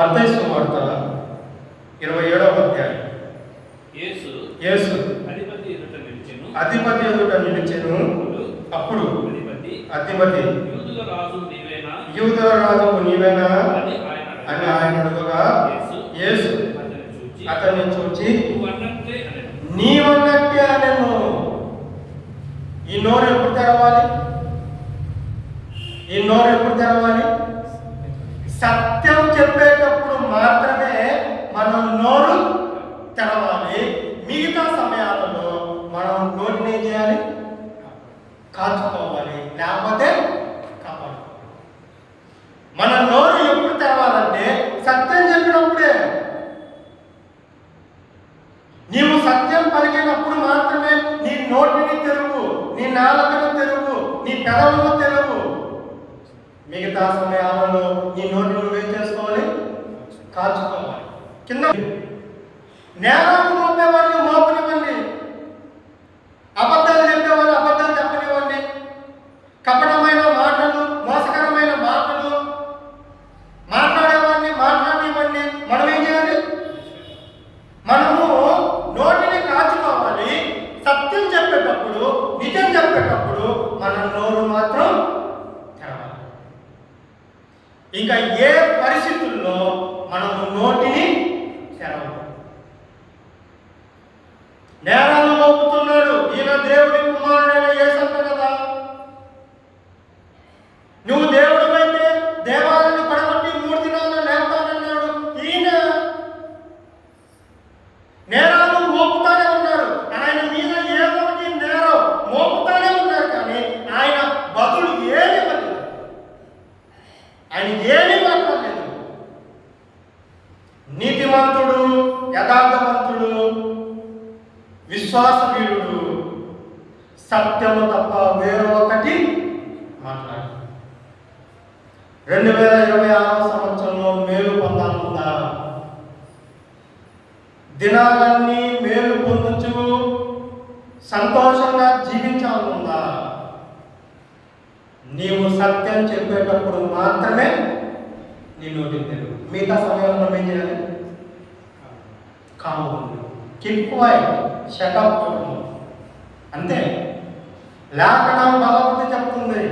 మత్తయి వార్త ఇరవై ఏడవ అధ్యాయం. యేసు యేసు అధిపతి ఎదుట నిలిచెను. అధిపతి ఎదుట నిలిచెను. అప్పుడు అధిపతి అధిపతి యూదుల రాజు నీవేనా? యూదుల రాజు నీవేనా? అని ఆయన అడుగగా యేసు అతన్ని చూచి. నీవన్నట్టే అనెను. ఈ నోరు ఎప్పుడు తెరవాలి? ఈ నోరు ఎప్పుడు తెరవాలి? సత్యం చెప్పేటప్పుడు మాత్రమే మనం నోరు తెరవాలి. మిగతా సమయాలలో మనం నోటిని ఏం చేయాలి? కాచుకోవాలి. లేకపోతే కాపాడు మన నోరు ఎప్పుడు తెరవాలంటే సత్యం చెప్పినప్పుడే. నీవు సత్యం పలికినప్పుడు మాత్రమే నీ నోటిని తెరువు నీ నాలుకను తెరువు నీ పెదవులను తెరువు. మిగతా సమయాలలో నీ నోటిని కాచుకోవాలి కింద నేరాలు మోపేవాళ్ళు మోపనివ్వండి అబద్ధాలు చెప్పేవాళ్ళు అబద్ధాలు చెప్పనివ్వండి. కపటమైన మాటలు మోసకరమైన మాటలు మాట్లాడేవాడిని మాట్లాడివ్వండి మనం ఏం చేయాలి? మనము నోటిని కాచుకోవాలి సత్యం చెప్పేటప్పుడు నిజం చెప్పేటప్పుడు మన నోరు మాత్రం తెరవాలి. ఇంకా ఏ పరిస్థితి మనము నోటిని తెరవాలి నేరాలు మోపుతున్నాడు. ఈయన దేవుడి కుమారుడైన యేసంత కదా. నువ్వు దేవుడు అయితే దేవాలయాన్ని పడగొట్టి మూడు దినాల్లో లేపుతానన్నాడు. ఈయన నేరాలు మోపుతానే ఉన్నారు. ఆయన మీద ఏదో నేరం మోపుతానే ఉన్నారు కానీ ఆయన బదులు ఏమి బదులు ఆయన ఏమీ మాట్లాడలేదు. నీతివంతుడు విశ్వాసవీరుడు సత్యము తప్ప వేరొకటి మాట్లాడు రెండు వేల ఇరవై ఆరవ సంవత్సరంలో మేలు పొందాలనుందా దినాలన్నీ మేలు పొందుచు సంతోషంగా జీవించాలనుకుందా నీవు సత్యం చెప్పేటప్పుడు మాత్రమే నీ నోటి మిగతా సమయంలో ఏం చేయాలి? కాము కీప్ క్వైట్ షటప్ అంతే. లేఖనం భగవతి చెప్తుంది.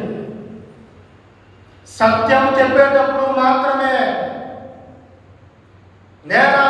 సత్యం చెప్పేటప్పుడు మాత్రమే. నేరా